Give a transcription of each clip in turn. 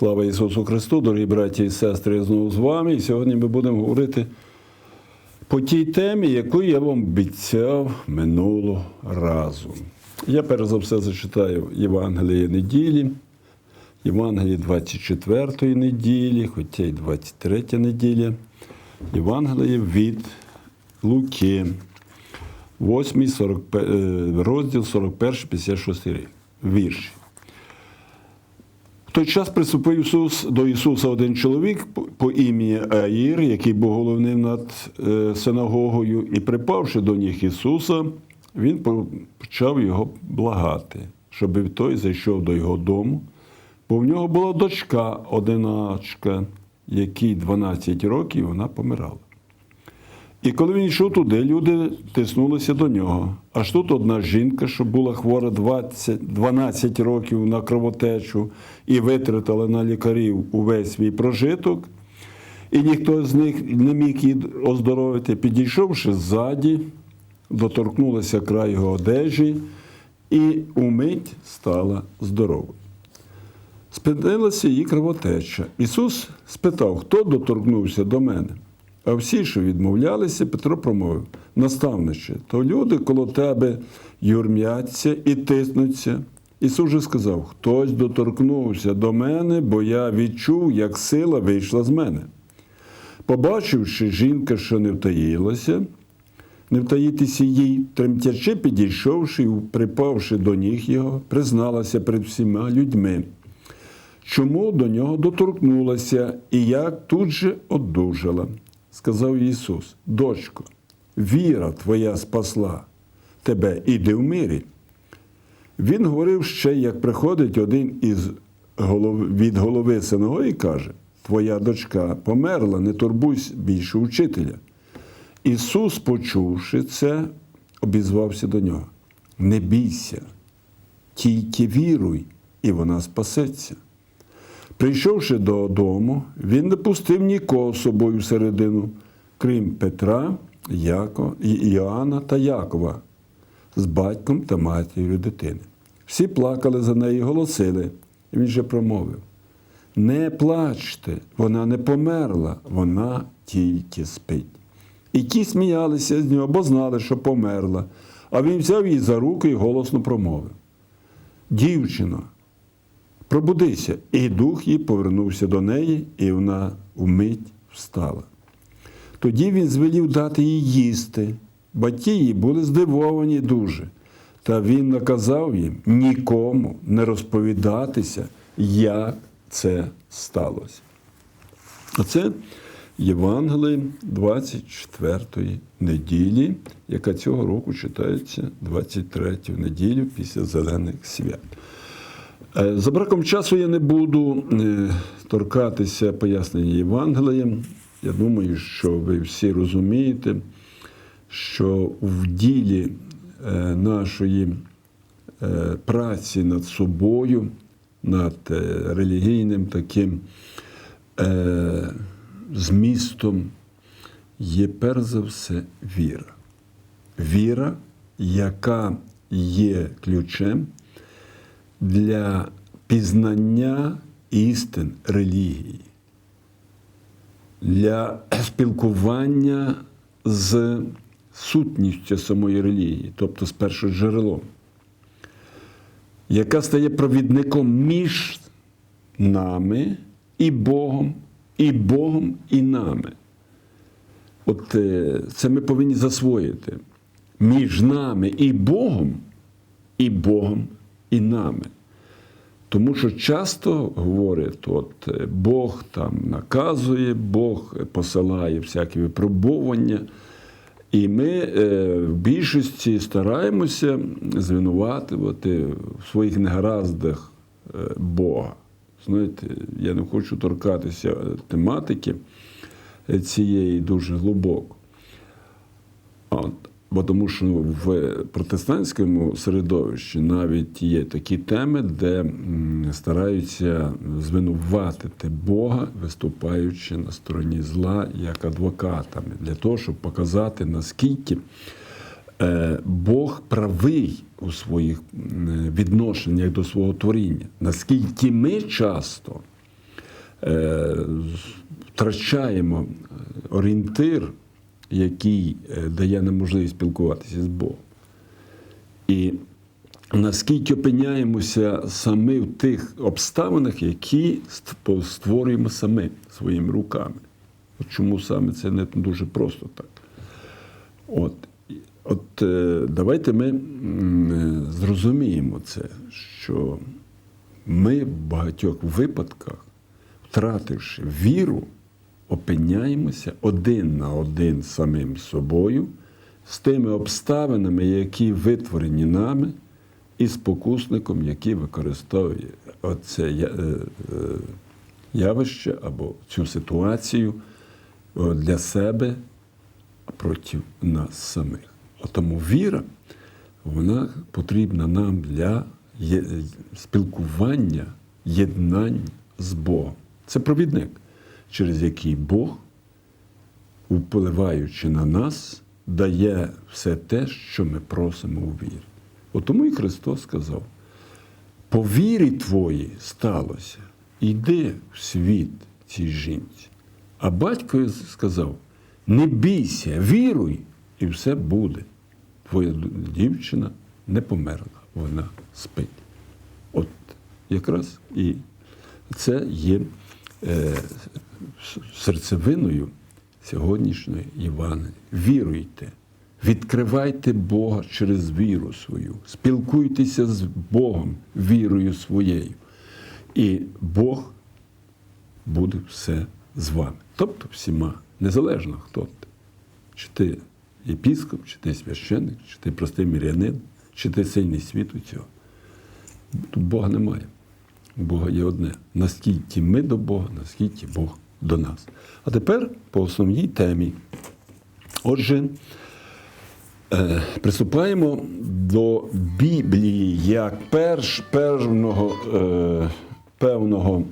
Слава Ісусу Христу, дорогі браті і сестри, я знову з вами. І сьогодні ми будемо говорити по тій темі, яку я вам обіцяв минулого разу. Я перш за все зачитаю Євангеліє неділі, Євангеліє 24 неділі, хоча й 23 неділя, Євангеліє від Луки, 8 40, е, розділ 41, 56 вірш. В той час приступив Ісус до Ісуса один чоловік по- ім'ї Аїр, який був головним над е, синагогою, і припавши до ніг Ісуса, він почав його благати, щоб той зайшов до його дому, бо в нього була дочка одиначка, якій 12 років вона помирала. І коли він йшов туди, люди тиснулися до нього. Аж тут одна жінка, що була хвора 20, 12 років на кровотечу і витратила на лікарів увесь свій прожиток, і ніхто з них не міг її оздоровити, підійшовши ззаді, доторкнулася край його одежі і умить стала здоровою. Спинилася її кровотеча. Ісус спитав, хто доторкнувся до мене. А всі, що відмовлялися, Петро промовив: наставниче, то люди коло тебе юрмяться і тиснуться. Ісус же сказав: хтось доторкнувся до мене, бо я відчув, як сила вийшла з мене. Побачивши жінка, що не втаїлася, не втаїтися їй, тремтячи, підійшовши і припавши до ніг його, призналася перед всіма людьми чому до нього доторкнулася і як тут же одужала. Сказав Ісус: Дочко, віра твоя спасла тебе, іди в мирі. Він говорив ще, як приходить один із голов... від голови синагоги і каже: Твоя дочка померла, не турбуйся більше учителя. Ісус, почувши це, обізвався до нього: Не бійся, тільки віруй, і вона спасеться. Прийшовши додому, він не пустив нікого з собою всередину, крім Петра, Яко, Іоанна та Якова з батьком та матір'ю дитини. Всі плакали за нею і голосили. І він же промовив: Не плачте, вона не померла, вона тільки спить. І ті сміялися з нього, бо знали, що померла. А він взяв її за руки і голосно промовив: Дівчино, Пробудися, і дух її повернувся до неї, і вона вмить встала. Тоді він звелів дати їй їсти. Батьки її були здивовані дуже. Та він наказав їм нікому не розповідатися, як це сталося. Оце Євангеліє 24 неділі, яка цього року читається 23 неділю після Зелених свят. Е, За браком часу я не буду е, торкатися пояснення Євангелія. Я думаю, що ви всі розумієте, що в ділі е, нашої праці над собою, над релігійним таким змістом є перш за все віра. Віра, яка є ключем для пізнання істин релігії, для спілкування з сутністю самої релігії, тобто з першим джерелом, яка стає провідником між нами і Богом, і Богом і нами. От е, це ми повинні засвоїти між нами і Богом, і Богом і нами. Тому що часто говорять, от е, Бог там наказує, Бог посилає всякі випробування. І ми е, в більшості стараємося звинуватувати в своїх негараздах е, Бога. Знаєте, я не хочу торкатися тематики цієї дуже глибоко. От. Бо тому що в протестантському середовищі навіть є такі теми, де стараються звинуватити Бога, виступаючи на стороні зла як адвокатами, для того, щоб показати, наскільки е, Бог правий у своїх відношеннях до свого творіння, наскільки ми часто е, втрачаємо орієнтир, який е, дає нам можливість спілкуватися з Богом. І наскільки опиняємося самі в тих обставинах, які створюємо самі своїми руками. Чому саме це не дуже просто так. От, от е, давайте ми е, зрозуміємо це, що ми в багатьох випадках, втративши віру, опиняємося один на один самим собою, з тими обставинами, які витворені нами, і спокусником, який використовує оце я- е, е, явище або цю ситуацію е, для себе проти нас самих. А Тому віра, вона потрібна нам для спілкування, єднання з Богом. Це провідник, через який Бог, впливаючи на нас, дає все те, що ми просимо у вірі. От тому і Христос сказав: по вірі твоїй сталося, іди в світ цій жінці. А батько сказав: не бійся, віруй, і все буде. Твоя дівчина не померла, вона спить. От якраз і це є е, серцевиною сьогоднішньої Івангелії. Віруйте, відкривайте Бога через віру свою, спілкуйтеся з Богом вірою своєю. І Бог буде все з вами. Тобто всіма, незалежно хто ти. Чи ти єпіскоп, чи ти священник, чи ти простий мірянин, чи ти сильний світу цього. Тут Бога немає. У Бога є одне. Наскільки ми до Бога, наскільки Бог до нас. А тепер по основній темі. Отже, е, приступаємо до Біблії як перш, певного, е, певного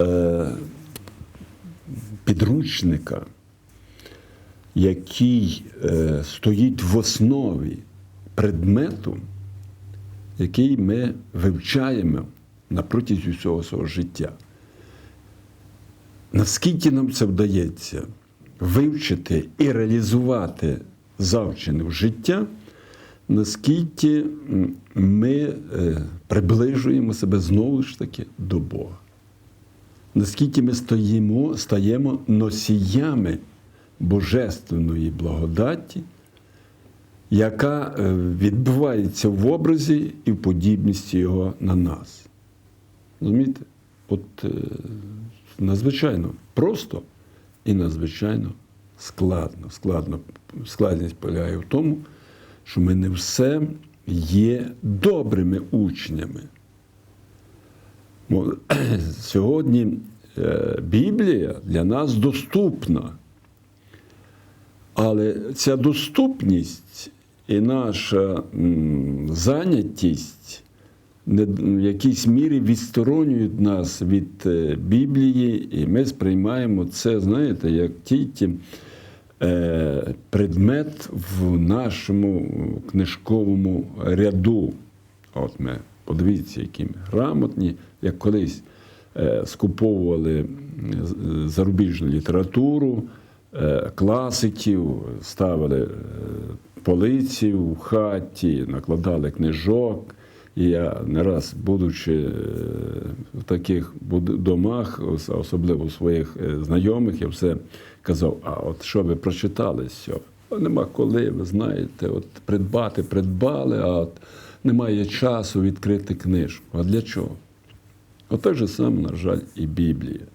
е, підручника, який е, стоїть в основі предмету, який ми вивчаємо на протязі всього свого життя. Наскільки нам це вдається вивчити і реалізувати завчене в життя, наскільки ми е, приближуємо себе знову ж таки до Бога. Наскільки ми стоїмо, стаємо носіями божественної благодаті, яка е, відбувається в образі і в подібності Його на нас. Розумієте? От е, надзвичайно просто і надзвичайно складно. складно. Складність полягає в тому, що ми не все є добрими учнями. Сьогодні е, Біблія для нас доступна. Але ця доступність і наша не- в якійсь мірі відсторонюють нас від е, Біблії, і ми сприймаємо це, знаєте, як тільки е, предмет в нашому книжковому ряду. От ми подивіться, які ми грамотні, як колись е, скуповували зарубіжну літературу, класиків, ставили полиці в хаті, накладали книжок. Я не раз, будучи е, в таких домах, особливо у своїх е, знайомих, я все казав: а от що ви прочитали з цього? «А Нема коли, ви знаєте, от придбати придбали, а от немає часу відкрити книжку. А для чого? От так же саме, на жаль, і Біблія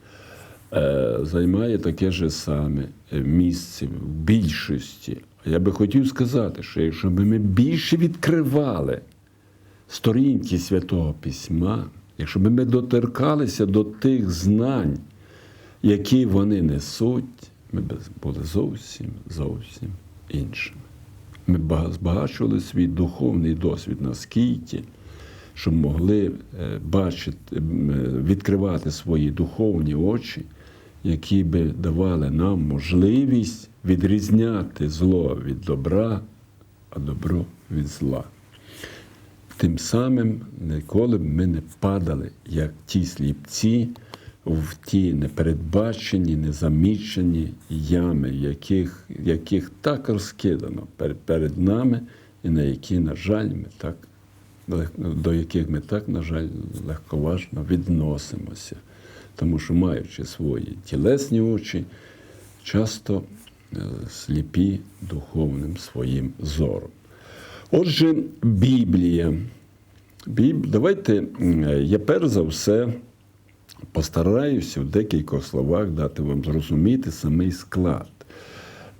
е, займає таке ж саме місце в більшості. Я би хотів сказати, що якщо б ми більше відкривали сторінки Святого Письма, якщо б ми доторкалися до тих знань, які вони несуть, ми б були зовсім зовсім іншими. Ми бага- збагачували свій духовний досвід наскільки, щоб могли е, бачити, е, відкривати свої духовні очі, які би давали нам можливість відрізняти зло від добра, а добро від зла. Тим самим ніколи б ми не падали, як ті сліпці в ті непередбачені, незамічені ями, яких, яких так розкидано перед, перед нами, і на які, на жаль, ми так, до яких ми так, на жаль, легковажно відносимося. Тому що, маючи свої тілесні очі, часто е, сліпі духовним своїм зором. Отже, Біблія. Біб... Давайте я перш за все постараюся в декількох словах дати вам зрозуміти самий склад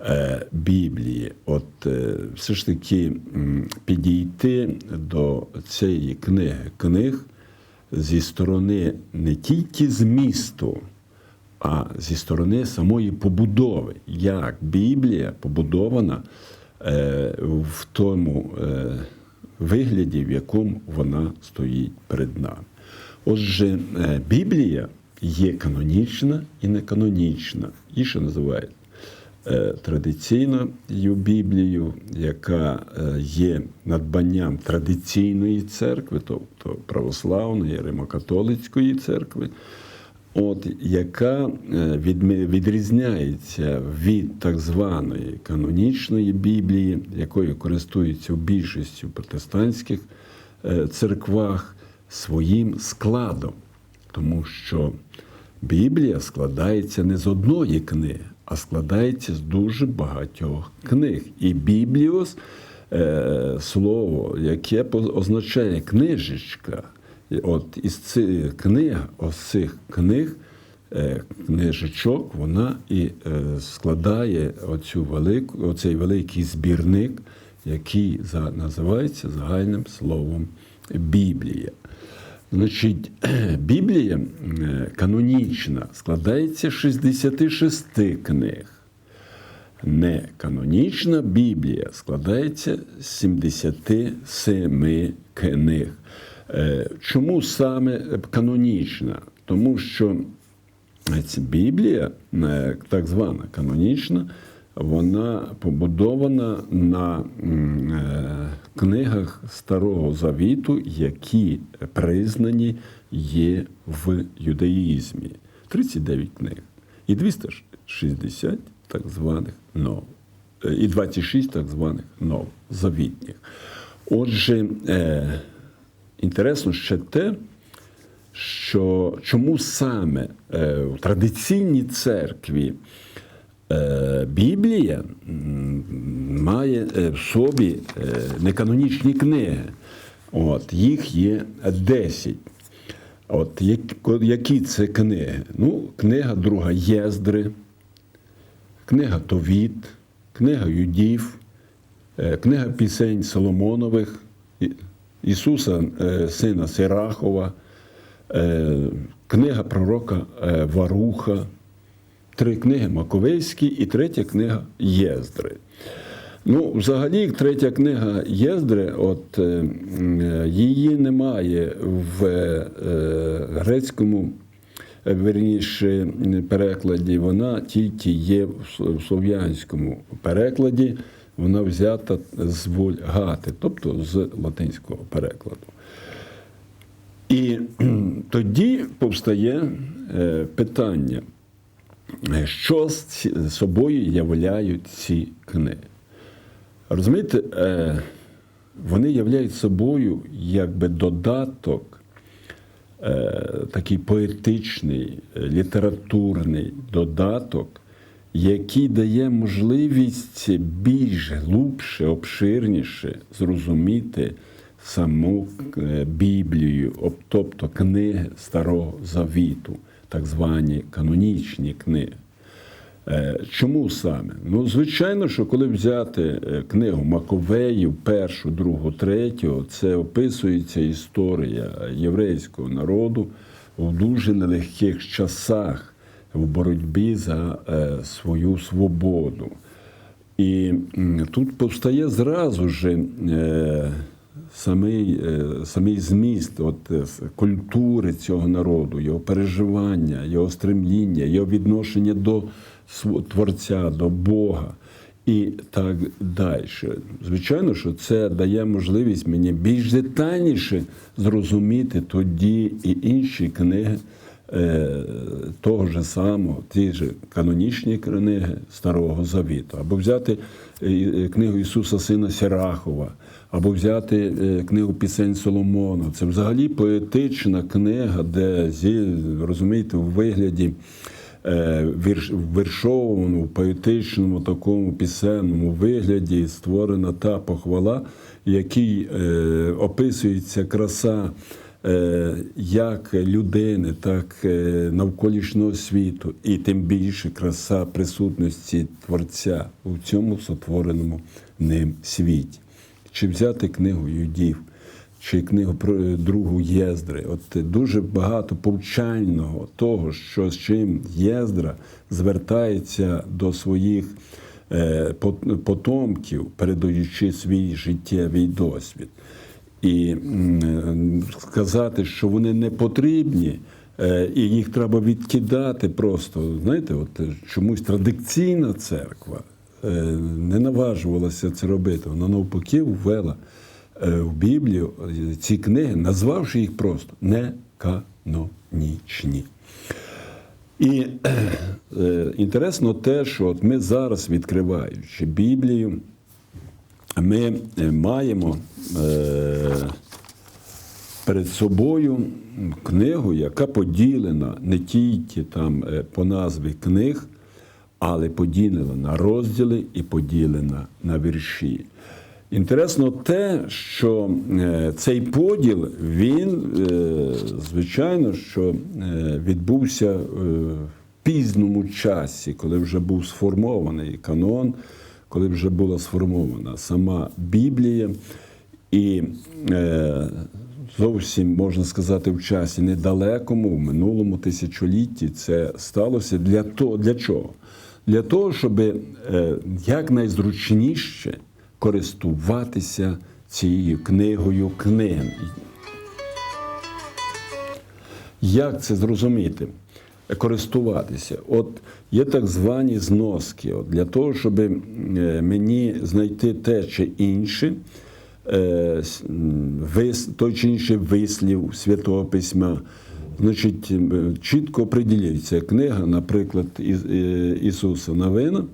е, Біблії. От е, все ж таки підійти до цієї книги книг зі сторони не тільки змісту, а зі сторони самої побудови, як Біблія побудована в тому е, вигляді, в якому вона стоїть перед нами. Отже, е, Біблія є канонічна і неканонічна. І що називають е, традиційною Біблією, яка е, є надбанням традиційної церкви, тобто православної, римокатолицької церкви, от, яка е, відрізняється від так званої канонічної Біблії, якою користуються більшістю протестантських е, церквах, своїм складом. Тому що Біблія складається не з одної книги, а складається з дуже багатьох книг. І Бібліос е, слово, яке означає книжечка. От із цих книг, ось цих книг, е, книжечок, вона і е, складає оцю велику, оцей великий збірник, який називається загальним словом Біблія. Значить, Біблія е, канонічна складається з 66 книг. Неканонічна Біблія складається з 77 книг. Е, Чому саме канонічна? Тому що Біблія, е, так звана канонічна, вона побудована на е, книгах Старого Завіту, які признані є в юдаїзмі. 39 книг. І 260 так званих нов. І 26 так званих новозавітніх. Отже, інтересно ще те, що чому саме е, в традиційній церкві е, Біблія має е, в собі неканонічні книги. От, їх є 10. От, як- які це книги? Ну, книга друга Єздри, книга Товіт, книга Юдів, книга пісень Соломонових, Ісуса, е, сина Сирахова, е, книга пророка е, Варуха, три книги Маковейські і третя книга Єздри. Ну, взагалі, третя книга Єздри, от її немає в грецькому, верніше перекладі. Вона тільки є в слов'янському перекладі. Вона взята з вольгати, тобто з латинського перекладу. І тоді повстає е, питання, е, що з собою являють ці книги. Розумієте, е, вони являють собою якби додаток, такий поетичний, літературний додаток, який дає можливість більш глубше, обширніше зрозуміти саму е, Біблію, тобто книги Старого Завіту, так звані канонічні книги. Е, Чому саме? Ну, звичайно, що коли взяти е, книгу Маковеїв, першу, другу, третю, це описується історія єврейського народу в дуже нелегких часах в боротьбі за е, свою свободу. І тут повстає зразу ж е, самий, е, самий зміст от, культури цього народу, його переживання, його стремління, його відношення до Творця, до Бога. І так далі. Звичайно, що це дає можливість мені більш детальніше зрозуміти тоді і інші книги того ж самого, ті ж канонічні книги Старого Завіту, або взяти е, е, книгу Ісуса Сина Сірахова, або взяти е, книгу Пісень Соломону. Це взагалі поетична книга, де розумієте, у вигляді е, віршованому, в поетичному такому пісенному вигляді створена та похвала, в якій е, описується краса е, як людини, так е, навколишнього світу, і тим більше краса присутності Творця у цьому сотвореному ним світі. Чи взяти книгу Юдів, чи книгу про е, другу Єздри. От е, дуже багато повчального того, що з чим Єздра звертається до своїх е, потомків, передаючи свій життєвий досвід. І е, сказати, що вони не потрібні, е, і їх треба відкидати просто. Знаєте, от е, чомусь традиційна церква не наважувалася це робити. Вона навпаки ввела в Біблію ці книги, назвавши їх просто неканонічні. І інтересно те, що от ми зараз, відкриваючи Біблію, ми е, маємо е, перед собою книгу, яка поділена не тільки там е, по назві книг, але поділена на розділи і поділена на вірші. Інтересно те, що цей поділ, він, звичайно, що відбувся в пізному часі, коли вже був сформований канон, коли вже була сформована сама Біблія. І е, зовсім можна сказати, в часі недалекому, в минулому тисячолітті це сталося для того, для чого? Для того, щоб е, якнайзручніше користуватися цією книгою книг. Як це зрозуміти? Користуватися. От є так звані зноски. От для того, щоб е, мені знайти те чи інше, е, той чи інший вислів Святого Письма, значить, чітко определюється книга, наприклад, е, Ісуса Новина,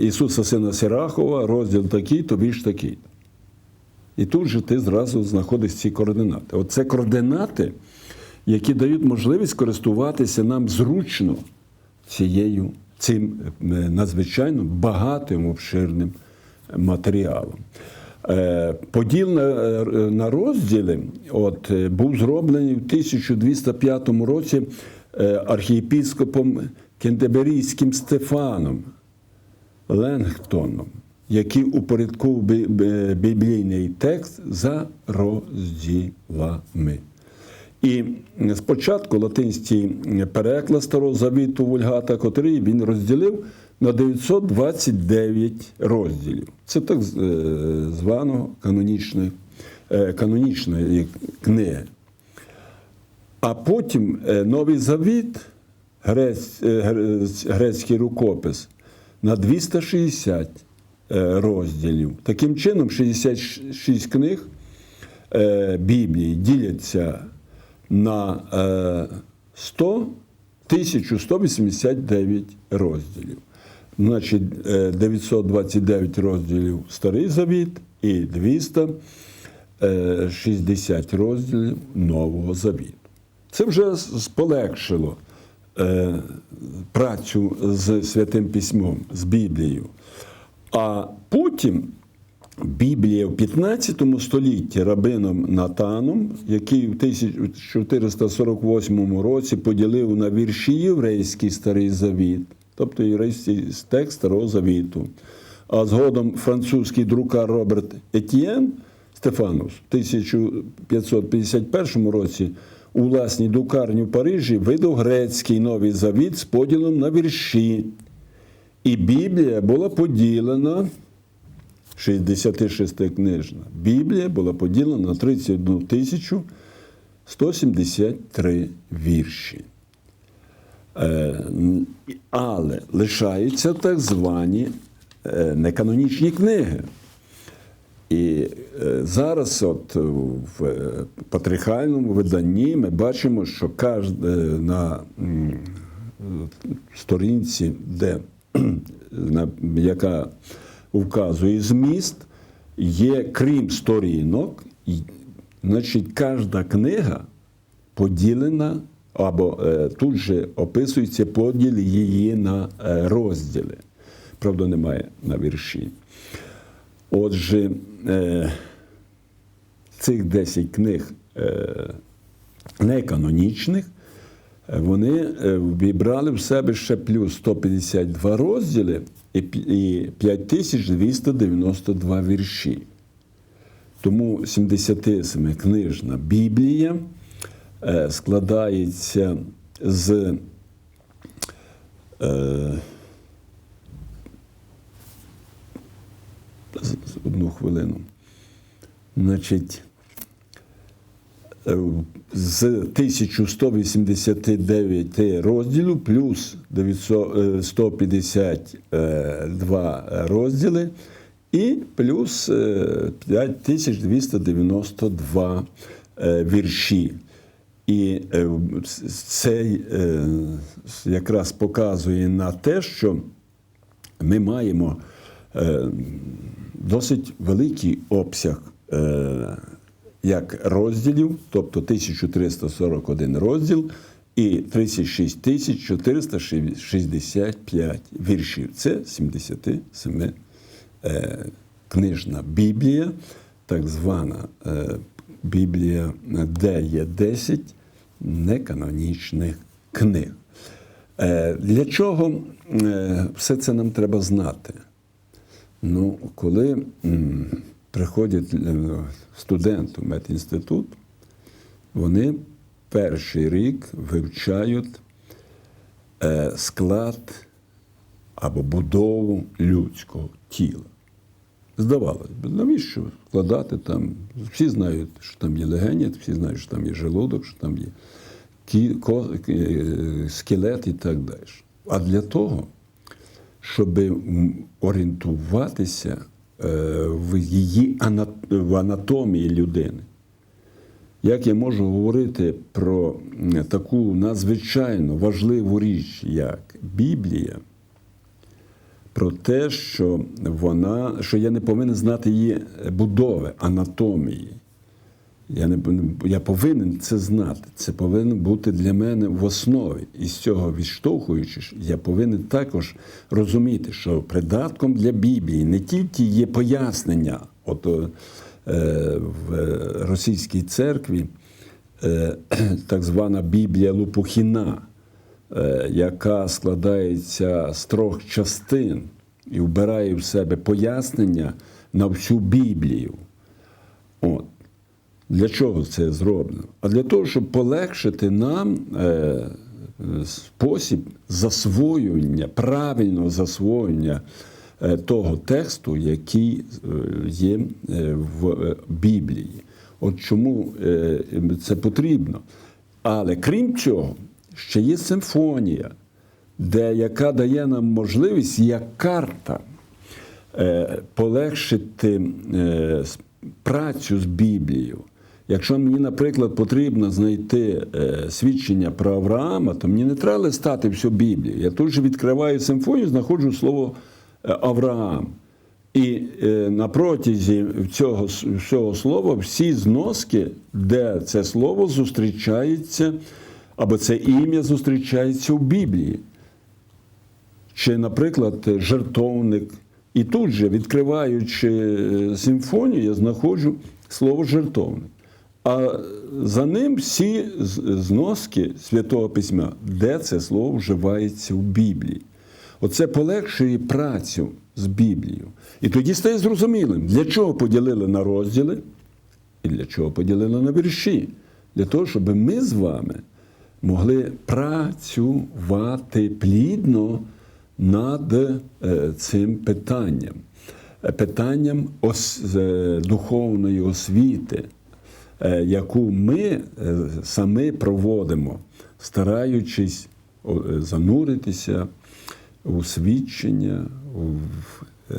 Ісуса Сина Сирахова, розділ такий, то вірш такий. І тут же ти зразу знаходиш ці координати. Оце координати, які дають можливість користуватися нам зручно цією, цим е, надзвичайно багатим обширним матеріалом. Е, Поділ на, е, на розділи от, був зроблений в 1205 році архієпіскопом Кентерберійським Стефаном. Ленгтоном, який бі- біблійний текст за розділами. І спочатку латинський переклад Старого Завіту Вульгата, котрий він розділив на 929 розділів. Це так е, званого канонічної, е, канонічної книги. А потім е, Новий Завіт, грець- грецький рукопис, на 260 е, розділів. Таким чином, 66 книг Біблії діляться на е, 100 1189 розділів. Значить, е, 929 розділів Старий Завіт і 260 розділів Нового Завіту. Це вже полегшило е, працю з Святим Письмом, з Біблією. А потім Біблія в 15 столітті рабином Натаном, який в 1448 році поділив на вірші єврейський старий завіт, тобто єврейський текст Старого Завіту. А згодом французький друкар Роберт Етьєн Стефанус в 1551 році у власній друкарні в Парижі видав грецький новий завіт з поділом на вірші. І Біблія була поділена 66 книжна. Біблія була поділена на 31 тисячу 173 вірші. Е, Але лишаються так звані е, неканонічні книги. І е, зараз, от в патріархальному виданні, ми бачимо, що на сторінці, де на, вказує зміст, є крім сторінок, значить, кожна книга поділена, або е, тут же описується поділ її на е, розділи. Правда, немає на вірші. Отже, е, цих 10 книг неканонічних, вони вібрали в себе ще плюс 152 розділи і пі- і 5292 вірші. Тому 77-книжна Біблія е, складається з е, з- одну хвилину. Значить, з 1189 розділів плюс 900, е, 152 розділи і плюс е, 5292 е, вірші. І е, цей е, якраз показує на те, що ми маємо е, досить великий обсяг е, як розділів, тобто 1341 розділ і 36 465 віршів. Це 77 е, книжна Біблія, так звана е, Біблія, де є 10 неканонічних книг. Е, Для чого все це нам треба знати? Ну, коли приходять е, студенти в медінститут, вони перший рік вивчають е, склад або будову людського тіла. Здавалось би, навіщо складати там? Всі знають, що там є легені, всі знають, що там є желудок, що там є кі- е, скелет і так далі. А для того, щоб орієнтуватися в її в анатомії людини. Як я можу говорити про таку надзвичайно важливу річ, як Біблія, про те, що вона, що я не повинен знати її будови, анатомії. Я, не, я повинен це знати. Це повинно бути для мене в основі. І з цього відштовхуючись, я повинен також розуміти, що придатком для Біблії не тільки є пояснення, от е, в російській церкві е, так звана Біблія Лупухіна, е, яка складається з трьох частин і вбирає в себе пояснення на всю Біблію. От. Для чого це зроблено? А для того, щоб полегшити нам е, спосіб засвоювання, правильного засвоєння е, того тексту, який е, є е, в е, Біблії. От чому е, це потрібно. Але крім цього, ще є симфонія, де, яка дає нам можливість як карта е, полегшити е, працю з Біблією. Якщо мені, наприклад, потрібно знайти е, свідчення про Авраама, то мені не треба листати всю Біблію. Я тут же відкриваю симфонію, знаходжу слово е, Авраам. І е, на протязі цього всього слова всі зноски, де це слово зустрічається, або це ім'я зустрічається в Біблії чи, наприклад, жертовник. І тут же, відкриваючи симфонію, я знаходжу слово жертовник. А за ним всі зноски Святого Письма, де це слово вживається в Біблії. Оце полегшує працю з Біблією. І тоді стає зрозумілим, для чого поділили на розділи і для чого поділили на вірші. Для того, щоб ми з вами могли працювати плідно над е, цим питанням, Е, питанням ос- е, духовної освіти, яку ми е, самі проводимо, стараючись е, зануритися у свідчення, е,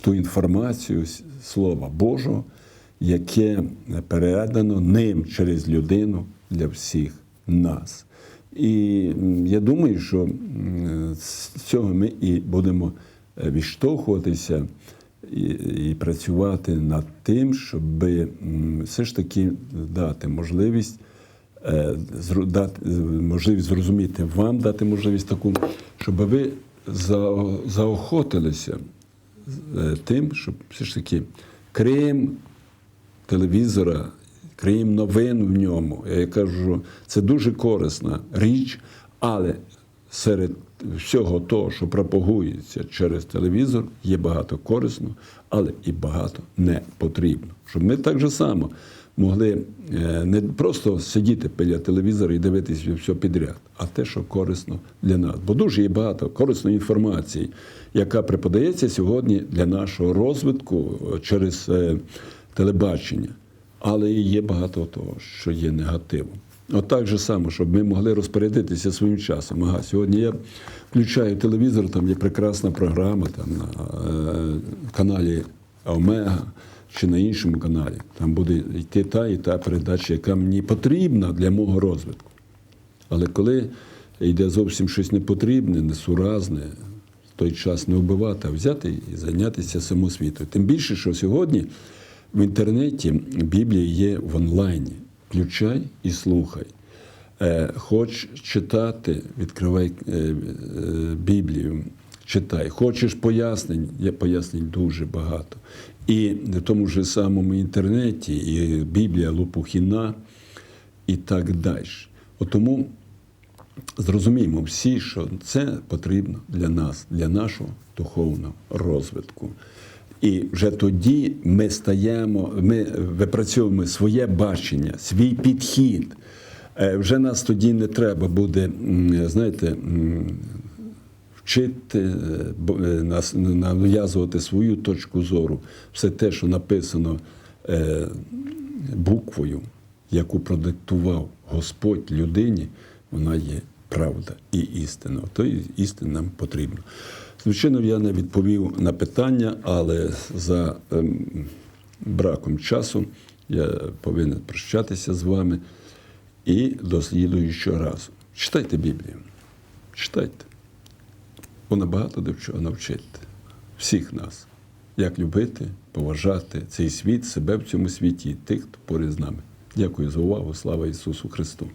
ту інформацію Слова Божого, яке передано ним через людину для всіх нас. І я думаю, що з цього ми і будемо е, відштовхуватися і, і працювати над тим, щоб все ж таки дати можливість е, дати е, можливість зрозуміти вам, дати можливість таку, щоб ви за- заохотилися е, тим, щоб все ж таки, крім телевізора, крім новин в ньому, я кажу, це дуже корисна річ, але серед всього того, що пропагується через телевізор, є багато корисного, але і багато не потрібно. Щоб ми так же само могли е, не просто сидіти біля телевізора і дивитися все підряд, а те, що корисно для нас. Бо дуже є багато корисної інформації, яка преподається сьогодні для нашого розвитку е, через е, телебачення. Але і є багато того, що є негативом. От же само, щоб ми могли розпорядитися своїм часом. Ага, сьогодні я включаю телевізор, там є прекрасна програма там, на е, каналі Омега чи на іншому каналі. Там буде йти та і та передача, яка мені потрібна для мого розвитку. Але коли йде зовсім щось непотрібне, несуразне, в той час не вбивати, а взяти і зайнятися самосвітою. Тим більше, що сьогодні в інтернеті Біблія є в онлайні. Включай і слухай. Е, Хоч читати, відкривай е, е, Біблію, читай. Хочеш пояснень, є пояснень дуже багато. І в тому ж самому інтернеті, і Біблія Лопухіна, і так далі. От тому зрозуміємо всі, що це потрібно для нас, для нашого духовного розвитку. І вже тоді ми стаємо, ми випрацьовуємо своє бачення, свій підхід. Е, Вже нас тоді не треба буде, знаєте, вчити, е, нас- нав'язувати свою точку зору. Все те, що написано е, буквою, яку продиктував Господь людині, вона є правда і істина. То істина нам потрібна. Звичайно, я не відповів на питання, але за ем, браком часу я повинен прощатися з вами і до слідуючого разу. Читайте Біблію. Читайте. Вона багато до чого навчить всіх нас, як любити, поважати цей світ, себе в цьому світі і тих, хто поряд з нами. Дякую за увагу. Слава Ісусу Христу!